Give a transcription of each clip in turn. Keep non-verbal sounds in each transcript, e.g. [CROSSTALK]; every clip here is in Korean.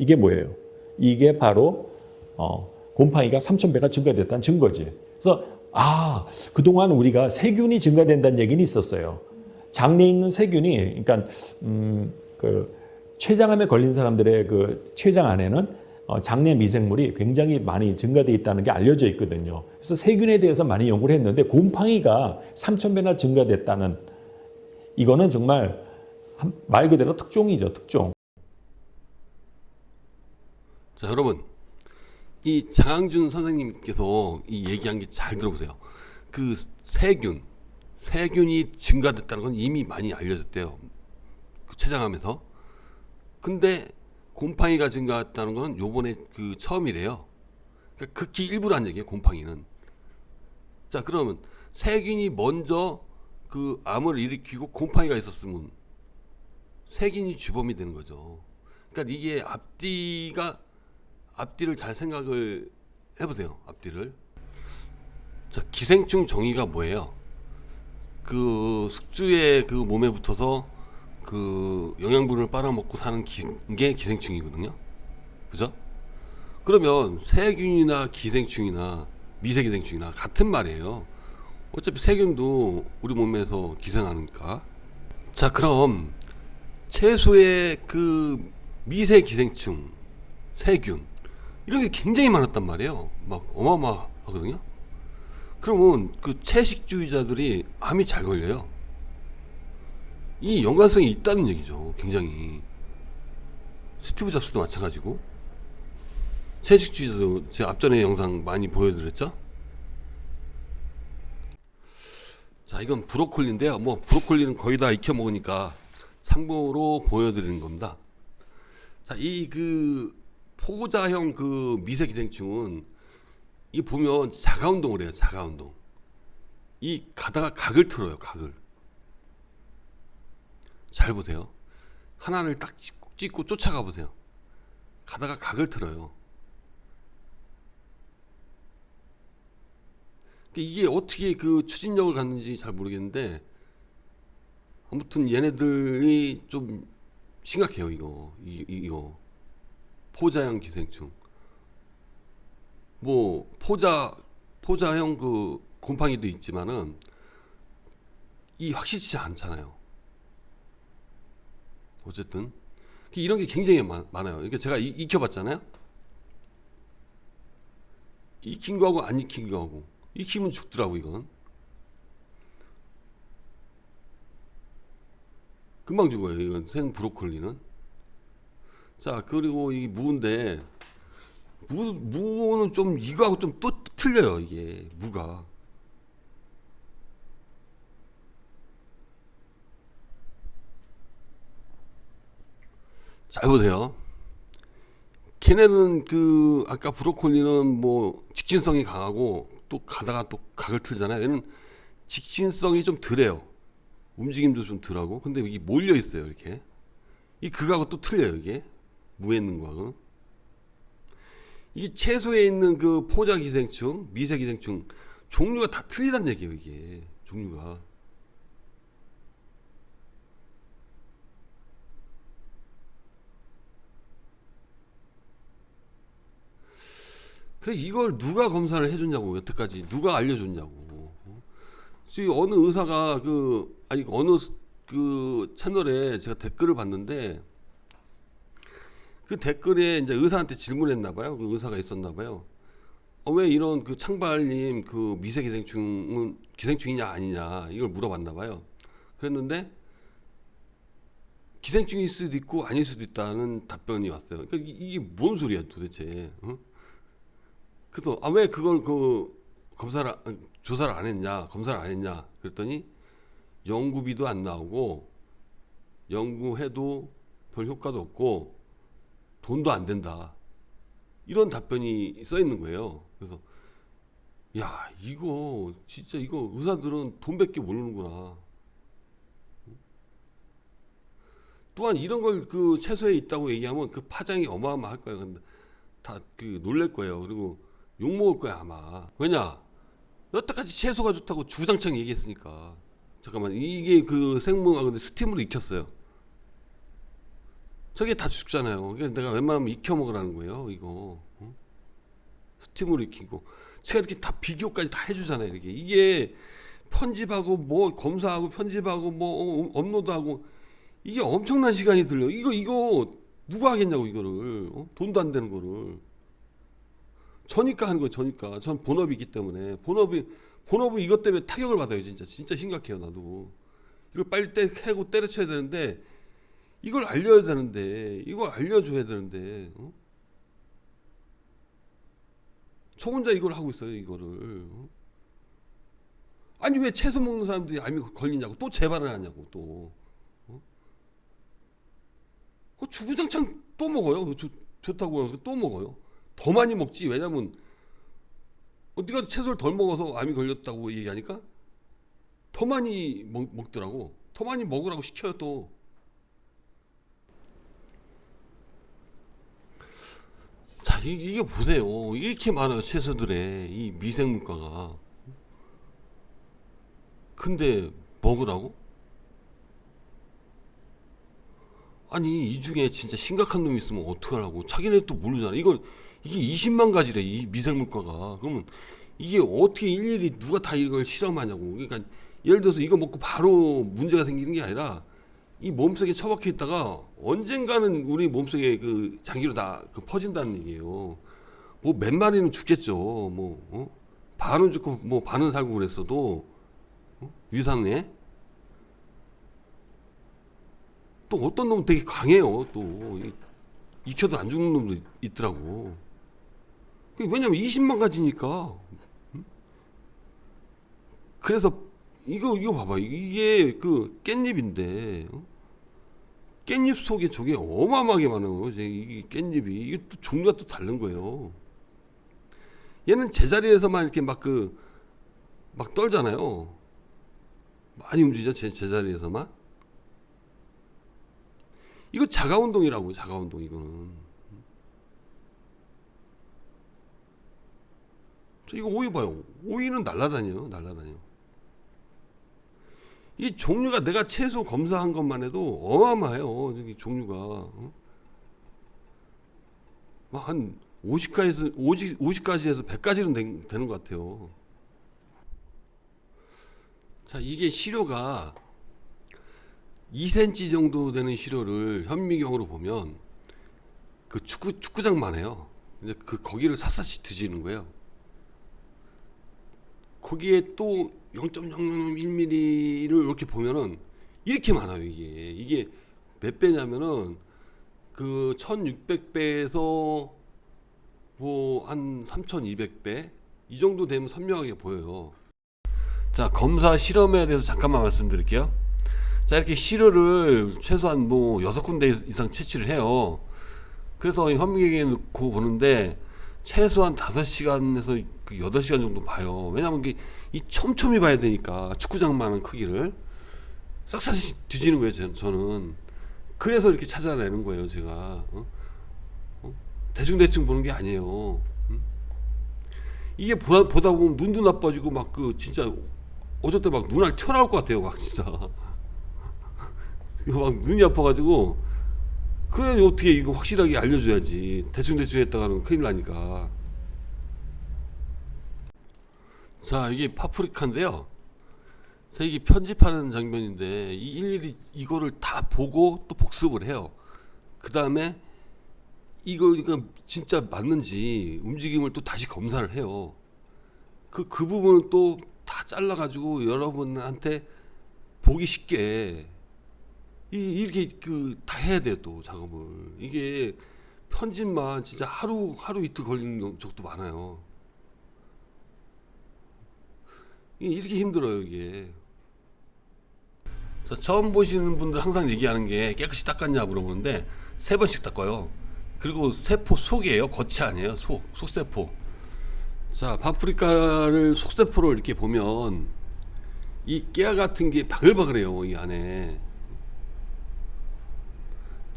이게 뭐예요? 이게 바로 어, 곰팡이가 3,000배가 증가됐다는 증거지. 그래서 아 그동안 우리가 세균이 증가된다는 얘기는 있었어요. 장내에 있는 세균이 그러니까 음, 그 췌장암에 걸린 사람들의 그 췌장 안에는 어, 장내 미생물이 굉장히 많이 증가돼 있다는 게 알려져 있거든요. 그래서 세균에 대해서 많이 연구를 했는데 곰팡이가 3,000배나 증가됐다는 이거는 정말 한- 말 그대로 특종이죠, 특종. 자 여러분 이 장항준 선생님께서 이 얘기한 게 잘 들어보세요. 그 세균 세균이 증가됐다는 건 이미 많이 알려졌대요. 그 췌장암에서. 근데 곰팡이가 증가했다는 건 요번에 그 처음이래요. 그러니까 극히 일부란 얘기예요. 곰팡이는. 자 그러면 세균이 먼저 그 암을 일으키고 곰팡이가 있었으면 세균이 주범이 되는 거죠. 그러니까 이게 앞뒤가 앞뒤를 잘 생각을 해보세요. 앞뒤를. 자, 기생충 정의가 뭐예요? 그 숙주의 그 몸에 붙어서 그 영양분을 빨아먹고 사는 기, 게 기생충이거든요. 그죠? 그러면 세균이나 기생충이나 미세기생충이나 같은 말이에요. 어차피 세균도 우리 몸에서 기생하니까. 자, 그럼 채소의 그 미세 기생충, 세균 이런 게 굉장히 많았단 말이에요. 막 어마어마하거든요. 그러면 그 채식주의자들이 암이 잘 걸려요. 이 연관성이 있다는 얘기죠. 굉장히 스티브 잡스도 마찬가지고 채식주의자도 제 앞전에 영상 많이 보여드렸죠. 자, 이건 브로콜리인데요. 뭐 브로콜리는 거의 다 익혀 먹으니까 참고로 보여드리는 겁니다. 자, 이 그 포자형 그 미세 기생충은 이 보면 자가 운동을 해요. 자가 운동. 이 가다가 각을 틀어요. 각을. 잘 보세요. 하나를 딱 찍고, 찍고 쫓아가 보세요. 가다가 각을 틀어요. 이게 어떻게 그 추진력을 갖는지 잘 모르겠는데 아무튼 얘네들이 좀 심각해요 이거 이, 이- 이거 포자형 기생충. 뭐 포자 포자형 그 곰팡이도 있지만은 이 확실치 않잖아요. 어쨌든. 이런 게 굉장히 많, 많아요. 그러니까 제가 이- 익혀봤잖아요. 익힌 거하고 안 익힌 거하고. 익히면 죽더라고 이건. 금방 죽어요. 이건. 생 브로콜리는. 자, 그리고 이 무인데 무 무는 좀 이거하고 좀 또 틀려요, 이게. 무가. 잘 보세요. 걔네는 그 아까 브로콜리는 뭐 직진성이 강하고 또 가다가 또 각을 틀잖아요. 얘는 직진성이 좀 덜해요. 움직임도 좀 덜하고 근데 이게 몰려 있어요 이렇게 이 그거하고 또 틀려요 이게 거하고 이 채소에 있는 그 포자 기생충 미세 기생충 종류가 다 틀리단 얘기예요 이게. 종류가. 그래서 이걸 누가 검사를 해줬냐고 여태까지. 누가 알려줬냐고. 지금 어느 의사가 그 아니 어느 스- 그 채널에 제가 댓글을 봤는데 그 댓글에 이제 의사한테 질문했나 봐요. 그 의사가 있었나 봐요. 어, 왜 이런 그 창발님 그 미세 기생충은 기생충이냐 아니냐 이걸 물어봤나 봐요. 그랬는데 기생충일 수도 있고 아닐 수도 있다는 답변이 왔어요. 그러니까 이- 이게 뭔 소리야 도대체? 어? 그래서 아 왜 그걸 그 검사를 안- 조사를 안 했냐 검사를 안 했냐 그랬더니 연구비도 안 나오고 연구해도 별 효과도 없고 돈도 안 된다. 이런 답변이 써 있는 거예요. 그래서 야 이거 진짜 이거 의사들은 돈밖에 모르는구나. 또한 이런 걸 그 채소에 있다고 얘기하면 그 파장이 어마어마할 거예요? 근데 다그 놀랄 거예요. 그리고 욕 먹을 거야 아마. 왜냐? 여태까지 채소가 좋다고 주장창 얘기했으니까. 잠깐만 이게 그 생무가 근데 스팀으로 익혔어요 저게 다 죽잖아요. 내가 웬만하면 익혀 먹으라는 거예요. 이거 어? 스팀으로 익히고 제가 이렇게 다 비교까지 다 해주잖아요. 이렇게 이게 편집하고 뭐 검사하고 편집하고 뭐 어, 업로드하고 이게 엄청난 시간이 들려. 이거 이거 누가 하겠냐고 이거를 어? 돈도 안 되는 거를 저니까 하는 거예요. 저니까 전 본업이 있기 때문에 본업이 본업은 이것 때문에 타격을 받아요. 진짜 진짜 심각해요. 나도 이걸 빨리 때 해고 때려쳐야 되는데 이걸 알려야 되는데 이걸 알려줘야 되는데 어? 저 혼자 이걸 하고 있어요. 이거를 어? 아니 왜 채소 먹는 사람들이 암이 걸리냐고 또 재발을 하냐고 또 어? 그 주구장창 또 먹어요. 그 좋- 좋다고 해서 또 먹어요. 더 많이 먹지. 왜냐면 어, 네가 채소를 덜 먹어서 암이 걸렸다고 얘기하니까 더 많이 먹, 먹더라고. 더 많이 먹으라고 시켜요 또. 자, 이, 이게 보세요. 이렇게 많아요 채소들의 이 미생 물가가. 근데 먹으라고? 아니 이 중에 진짜 심각한 놈이 있으면 어떡하라고 자기네 또 모르잖아 이걸 이게 20만 가지래 이 미생물가가 그러면 이게 어떻게 일일이 누가 다 이걸 실험하냐고 그러니까 예를 들어서 이거 먹고 바로 문제가 생기는 게 아니라 이 몸속에 처박혀 있다가 언젠가는 우리 몸속에 그 장기로 다 그 퍼진다는 얘기예요 뭐 몇 마리는 죽겠죠 뭐 어? 반은 죽고 뭐 반은 살고 그랬어도 어? 위산에 또 어떤 놈 되게 강해요. 또 이- 익혀도 안 죽는 놈도 있- 있더라고. 그게 왜냐면 20만 가지니까. 응? 그래서 이거 이거 봐봐. 이게 그 깻잎인데 어? 깻잎 속에 저게 어마어마하게 많아요. 이제 이 깻잎이 이게 또 종류가 또 다른 거예요. 얘는 제자리에서만 이렇게 막 그 막 떨잖아요. 많이 움직이죠. 제 제자리에서만. 이거 자가 운동이라고 자가 운동 이거는. 저 이거 오이 봐요. 오이는 날라다녀요. 날라다녀. 이 종류가 내가 채소 검사한 것만 해도 어마어마해요. 저기 종류가. 어? 한 50가지에서 50, 50가지에서 100가지는 된- 되는 것 같아요. 자, 이게 시료가 2cm 정도 되는 시료를 현미경으로 보면 그 축구 축구장만 해요. 이제 그 거기를 샅샅이 뒤지는 거예요. 거기에 또 0.001mm를 이렇게 보면은 이렇게 많아요 이게 이게 몇 배냐면은 그 1600배에서 뭐 한 3200배 이 정도 되면 선명하게 보여요. 자 검사 실험에 대해서 잠깐만 말씀드릴게요. 자 이렇게 시료를 최소한 뭐 여섯 군데 이상 채취를 해요. 그래서 현미경에 넣고 보는데 최소한 5시간에서 그 8시간 정도 봐요. 왜냐면 이게 이 촘촘히 봐야 되니까 축구장만한 크기를 싹싹이 뒤지는 거예요. 저- 저는 그래서 이렇게 찾아내는 거예요. 제가 어? 어? 대충대충 보는 게 아니에요. 음? 이게 보다, 보다 보면 눈도 나빠지고 막 그 진짜 어저때 막 눈알 튀어나올 것 같아요. 막 진짜 [LAUGHS] 막 눈이 아파가지고 그래 어떻게 이거 확실하게 알려줘야지. 대충 대충 했다가는 큰일 나니까. 자 이게 파프리카인데요. 자 이게 편집하는 장면인데 이 일일이 이거를 다 보고 또 복습을 해요. 그 다음에 이거 이거 진짜 맞는지 움직임을 또 다시 검사를 해요. 그그 부분은 또 다 잘라가지고 여러분한테 보기 쉽게 이 이렇게 그 다 해야 돼 또 작업을 이게 편집만 진짜 하루 하루 이틀 걸리는 적도 많아요. 이렇게 힘들어요 이게. 자, 처음 보시는 분들 항상 얘기하는 게 깨끗이 닦았냐 물어보는데 세 번씩 닦아요. 그리고 세포 속이에요 겉이 아니에요 속 속세포. 자 파프리카를 속세포를 이렇게 보면 이 깨알 같은 게 바글바글해요 이 안에.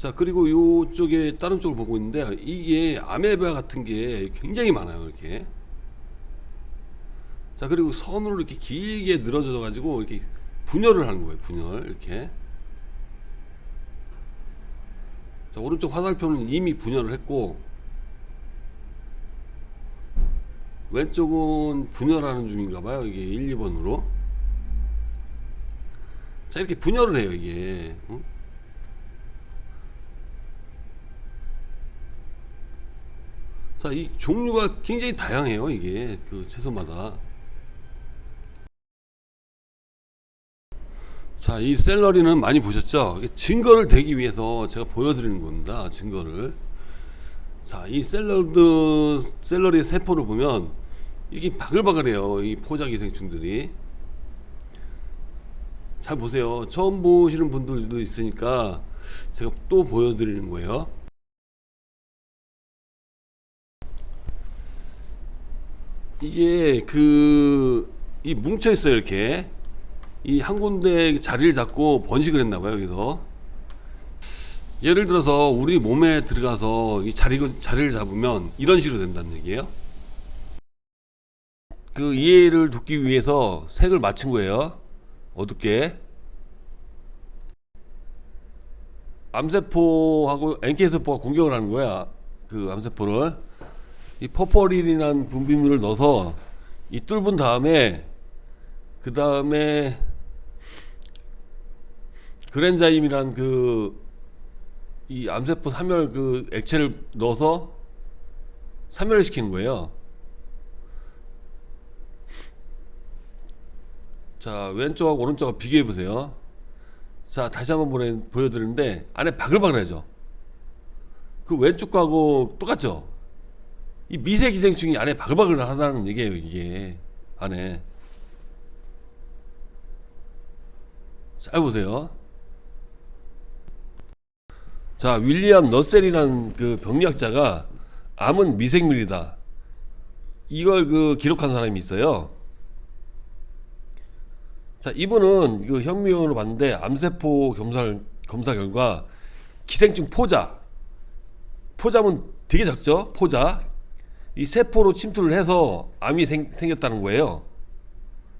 자 그리고 요쪽에 다른 쪽을 보고 있는데 이게 아메바 같은 게 굉장히 많아요 이렇게 자 그리고 선으로 이렇게 길게 늘어져 가지고 이렇게 분열을 하는 거예요 분열 이렇게 자, 오른쪽 화살표는 이미 분열을 했고 왼쪽은 분열하는 중인가 봐요. 이게 1, 2번으로. 자, 이렇게 분열을 해요, 이게. 어? 자, 이 종류가 굉장히 다양해요, 이게. 그 채소마다. 자, 이 샐러리는 많이 보셨죠? 증거를 대기 위해서 제가 보여드리는 겁니다. 증거를. 자, 이 샐러드, 샐러리 세포를 보면 이게 바글바글해요. 이 포자기생충들이. 잘 보세요. 처음 보시는 분들도 있으니까 제가 또 보여드리는 거예요. 이게 그, 이 뭉쳐 있어요, 이렇게. 이 한 군데 자리를 잡고 번식을 했나 봐요, 여기서. 예를 들어서 우리 몸에 들어가서 이 자리, 자리를 잡으면 이런 식으로 된다는 얘기예요. 그 이해를 돕기 위해서 색을 맞춘 거예요. 어둡게. 암세포하고 NK세포가 공격을 하는 거야. 그 암세포를. 이 퍼퍼린이라는 분비물을 넣어서 이 뚫은 다음에 그 다음에 그랜자임이란 그 이 암세포 사멸 그 액체를 넣어서 사멸을 시키는 거예요. 자 왼쪽하고 오른쪽하고 비교해 보세요. 자 다시 한번 보여드리는데 안에 바글바글하죠. 그 왼쪽하고 똑같죠. 이 미세 기생충이 안에 바글바글 하다는 얘기예요. 이게 안에 잘 보세요. 자 윌리엄 너셀이라는 그 병리학자가 암은 미생물이다. 이걸 그 기록한 사람이 있어요. 자, 이분은 그 현미경으로 봤는데 암세포 검사 검사 결과 기생충 포자 포자면 되게 작죠? 포자 이 세포로 침투를 해서 암이 생, 생겼다는 거예요.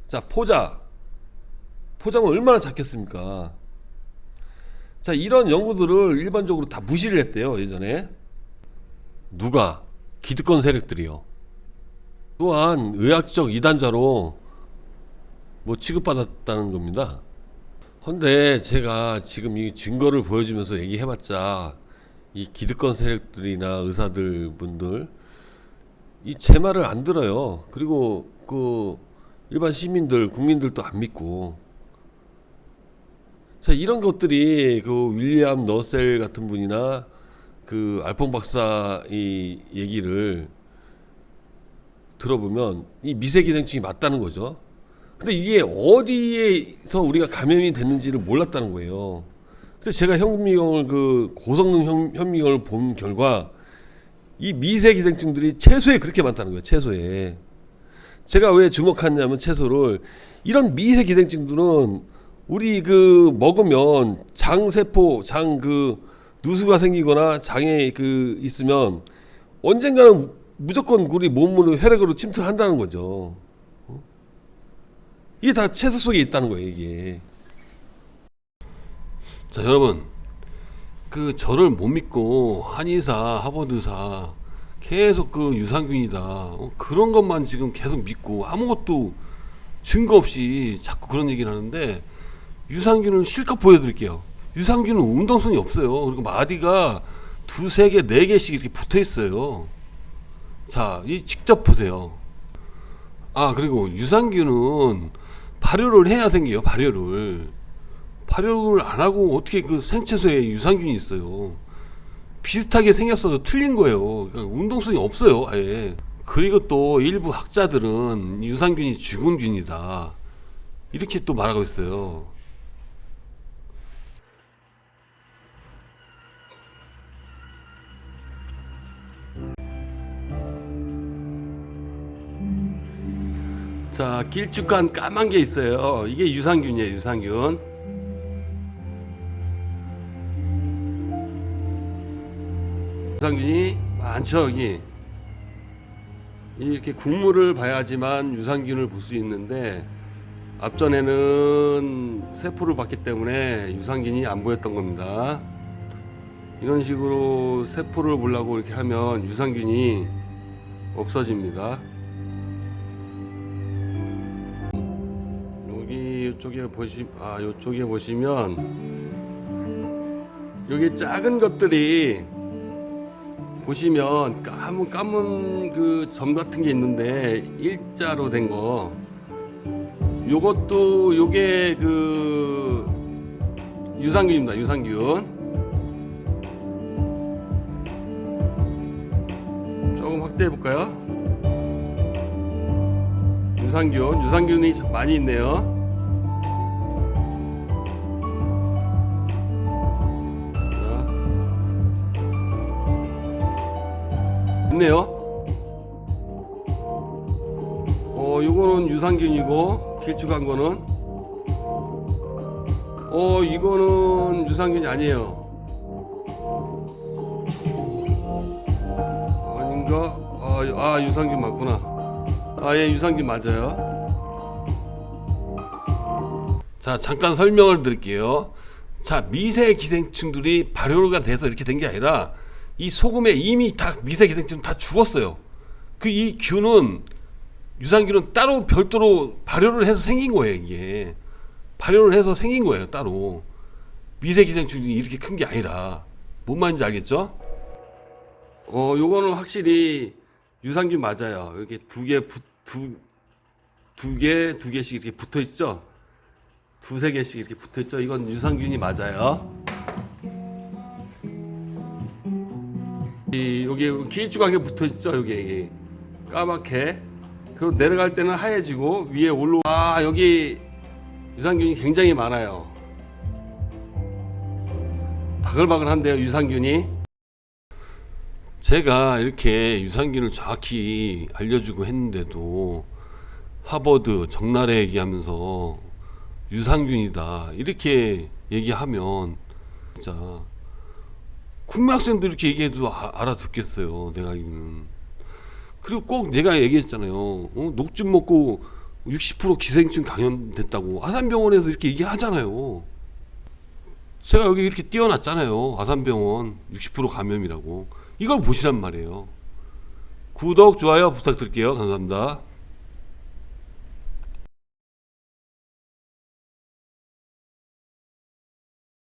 자, 포자 포자면 얼마나 작겠습니까? 자, 이런 연구들을 일반적으로 다 무시를 했대요, 예전에. 누가? 기득권 세력들이요. 또한 의학적 이단자로 뭐 취급받았다는 겁니다. 헌데 제가 지금 이 증거를 보여주면서 얘기해봤자 이 기득권 세력들이나 의사들 분들 이 제 말을 안 들어요. 그리고 그 일반 시민들 국민들도 안 믿고 자 이런 것들이 그 윌리엄 너셀 같은 분이나 그 알폰 박사 이 얘기를 들어보면 이 미세기생충이 맞다는 거죠. 근데 이게 어디에서 우리가 감염이 됐는지를 몰랐다는 거예요. 그래서 제가 현미경을 그 고성능 현, 현미경을 본 결과 이 미세 기생충들이 채소에 그렇게 많다는 거예요. 채소에. 제가 왜 주목하냐면 채소를 이런 미세 기생충들은 우리 그 먹으면 장세포, 장 그 누수가 생기거나 장에 그 있으면 언젠가는 무조건 우리 몸으로 혈액으로 침투한다는 거죠. 이게 다 채소 속에 있다는 거예요, 이게. 자, 여러분. 그 저를 못 믿고 한의사, 하버드사 계속 그 유산균이다. 어, 그런 것만 지금 계속 믿고 아무것도 증거 없이 자꾸 그런 얘기를 하는데 유산균을 실컷 보여드릴게요. 유산균은 운동성이 없어요. 그리고 마디가 두세 개, 네 개씩 이렇게 붙어 있어요. 자, 이 직접 보세요. 아, 그리고 유산균은 발효를 해야 생겨요. 발효를. 발효를 안 하고 어떻게 그 생채소에 유산균이 있어요. 비슷하게 생겼어도 틀린 거예요. 그러니까 운동성이 없어요. 아예. 그리고 또 일부 학자들은 유산균이 죽은 균이다. 이렇게 또 말하고 있어요. 자, 길쭉한 까만 게 있어요. 이게 유산균이에요, 유산균. 유산균이 많죠, 여기. 이렇게 국물을 봐야지만 유산균을 볼 수 있는데 앞전에는 세포를 봤기 때문에 유산균이 안 보였던 겁니다. 이런 식으로 세포를 보려고 이렇게 하면 유산균이 없어집니다. 여기 이쪽에 보시 아 이쪽에 보시면 여기 작은 것들이 보시면 까만 까만 그점 같은 게 있는데 일자로 된 거. 요것도 요게 그 유산균입니다. 유산균. 조금 확대해 볼까요? 유산균, 유산균이 참 많이 있네요. 있네요. 어, 요거는 유산균이고 길쭉한 거는 어, 이거는 유산균이 아니에요. 아닌가? 아, 아 유산균 맞구나. 아, 예, 유산균 맞아요. 자, 잠깐 설명을 드릴게요. 자, 미세 기생충들이 발효가 돼서 이렇게 된 게 아니라 이 소금에 이미 다 미세 기생충 다 죽었어요. 그 이 균은 유산균은 따로 별도로 발효를 해서 생긴 거예요, 이게. 발효를 해서 생긴 거예요, 따로. 미세 기생충이 이렇게 큰 게 아니라. 뭔 말인지 알겠죠? 어, 요거는 확실히 유산균 맞아요. 이렇게 두 개, 붙- 두, 두 개, 두 개씩 이렇게 붙어 있죠? 두세 개씩 이렇게 붙어 있죠? 이건 유산균이 맞아요. 이, 여기 길쭉하게 붙어 있죠? 여기. 까맣게. 그리고 내려갈 때는 하얘지고 위에 올라, 아, 여기 유산균이 굉장히 많아요. 바글바글한데요, 유산균이. 제가 이렇게 유산균을 정확히 알려주고 했는데도 하버드 적나라 얘기하면서 유산균이다 이렇게 얘기하면 진짜 국민 학생들 이렇게 얘기해도 아- 알아듣겠어요 내가 알기는 그리고 꼭 내가 얘기했잖아요 어? 녹즙 먹고 60% 기생충 감염됐다고 아산병원에서 이렇게 얘기하잖아요 제가 여기 이렇게 띄워놨잖아요. 아산병원 60% 감염이라고. 이걸 보시란 말이에요. 구독, 좋아요 부탁드릴게요. 감사합니다.